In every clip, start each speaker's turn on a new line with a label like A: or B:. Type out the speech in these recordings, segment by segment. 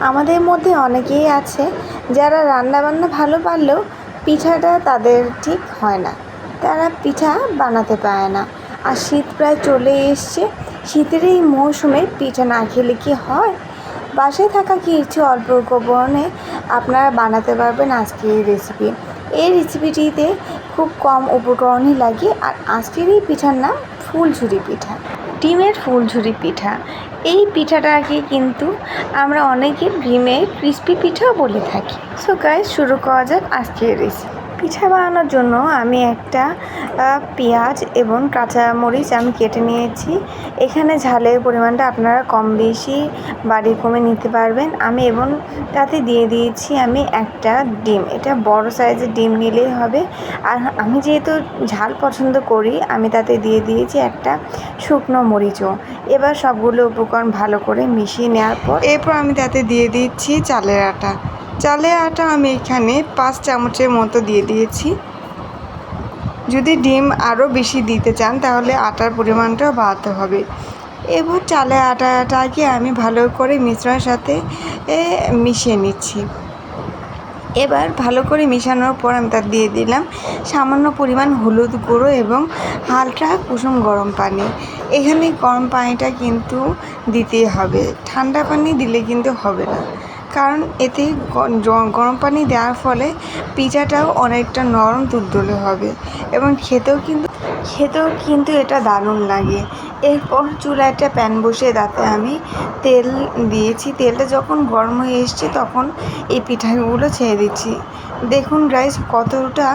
A: আমাদের মধ্যে অনেকেই আছে যারা রান্নাবান্না ভালো পারলেও পিঠাটা তাদের ঠিক হয় না। তারা পিঠা বানাতে পারে না। আর শীত প্রায় চলে এসছে। শীতের এই মৌসুমে পিঠা না খেলে কি হয়? বাসায় থাকা কিছু অল্প উপকরণে আপনারা বানাতে পারবেন আজকের এই রেসিপি এই রেসিপিটিতে খুব কম উপকরণই লাগে। আর আজকের এই পিঠার নাম ফুলঝুরি পিঠা। ডিমের ফুলঝুরি পিঠা। এই পিঠাটাকে কিন্তু আমরা অনেকে ডিমের ক্রিস্পি পিঠাও বলে থাকি। সো গাইজ শুরু করা যাক আজকের রেসিপি পিঠা বানানোর জন্য আমি একটা পেঁয়াজ এবং কাঁচা মরিচ আমি কেটে নিয়েছি। এখানে ঝালের পরিমাণটা আপনারা কম বেশি বাড়ি কমে নিতে পারবেন। আমি এবং তাতে দিয়ে দিয়েছি আমি একটা ডিম। এটা বড় সাইজের ডিম নিলেই হবে। আর আমি যেহেতু ঝাল পছন্দ করি, আমি তাতে দিয়ে দিয়েছি একটা শুকনো মরিচও। এবার সবগুলো উপকরণ ভালো করে মিশিয়ে নেওয়ার পর
B: এরপর আমি তাতে দিয়ে দিচ্ছি চালের আটা। চালের আটা আমি এখানে পাঁচ চামচের মতো দিয়ে দিয়েছি। যদি ডিম আরও বেশি দিতে চান, তাহলে আটার পরিমাণটাও বাড়াতে হবে। এবার চালের আটাটাকে আমি ভালো করে মিশ্রণের সাথে মিশিয়ে নিচ্ছি। এবার ভালো করে মেশানোর পর আমি তার দিয়ে দিলাম সামান্য পরিমাণ হলুদ গুঁড়ো এবং হালকা কুসুম গরম পানি। এখানে গরম পানিটা কিন্তু দিতেই হবে। ঠান্ডা পানি দিলে কিন্তু হবে না। কারণ এতে গরম পানি দেওয়ার ফলে পিঠাটাও অনেকটা নরম তুলতুলে হবে এবং খেতেও কিন্তু খেতেও কিন্তু এটা দারুণ লাগে। এরপর চুলায় একটা প্যান বসিয়ে তাতে আমি তেল দিয়েছি। তেলটা যখন গরম হয়ে এসছে তখন এই পিঠাগুলো ছেড়ে দিচ্ছি। দেখুন রাইস কতটা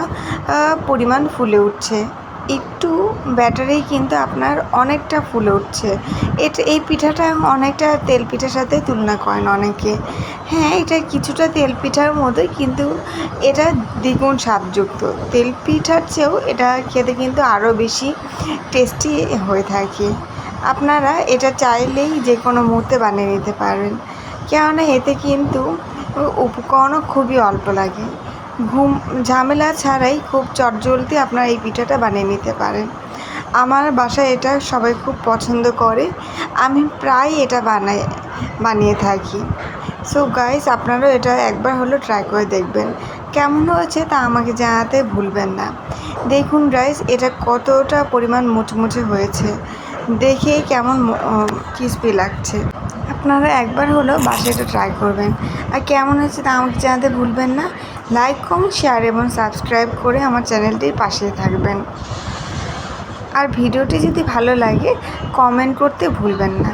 B: পরিমাণ ফুলে উঠছে। একটু ব্যাটারেই কিন্তু আপনার অনেকটা ফুলে উঠছে। এটা, এই পিঠাটা অনেকটা তেল পিঠার সাথে তুলনা করেন অনেকে। হ্যাঁ এটা কিছুটা তেল পিঠার মতোই কিন্তু এটা দ্বিগুণ স্বাদযুক্ত। তেল পিঠার চেয়েও এটা খেতে কিন্তু আরও বেশি টেস্টি হয়ে থাকে। আপনারা এটা চাইলেই যে কোনো মুহূর্তে বানিয়ে নিতে পারবেন কেননা এতে কিন্তু উপকরণও খুবই অল্প লাগে। ঘুম, ঝামেলা ছাড়াই খুব চটজলদি আপনারা এই পিঠাটা বানিয়ে নিতে পারেন। আমার বাসায় এটা সবাই খুব পছন্দ করে। আমি প্রায় এটা বানাই, বানিয়ে থাকি। সো গাইস আপনারাও এটা একবার হলো ট্রাই করে দেখবেন। কেমন হয়েছে তা আমাকে জানাতে ভুলবেন না। দেখুন গাইস এটা কতটা পরিমাণ মুচমুচে হয়েছে। দেখে কেমন ক্রিসপি লাগছে। আপনারা একবার হলেও বাসায় এটা ট্রাই করবেন। আর কেমন হয়েছে তা আমাকে জানাতে ভুলবেন না। লাইক কমেন্ট শেয়ার এবং সাবস্ক্রাইব করে আমার চ্যানেলটির পাশে থাকবেন। আর ভিডিওটি যদি ভালো লাগে কমেন্ট করতে ভুলবেন না।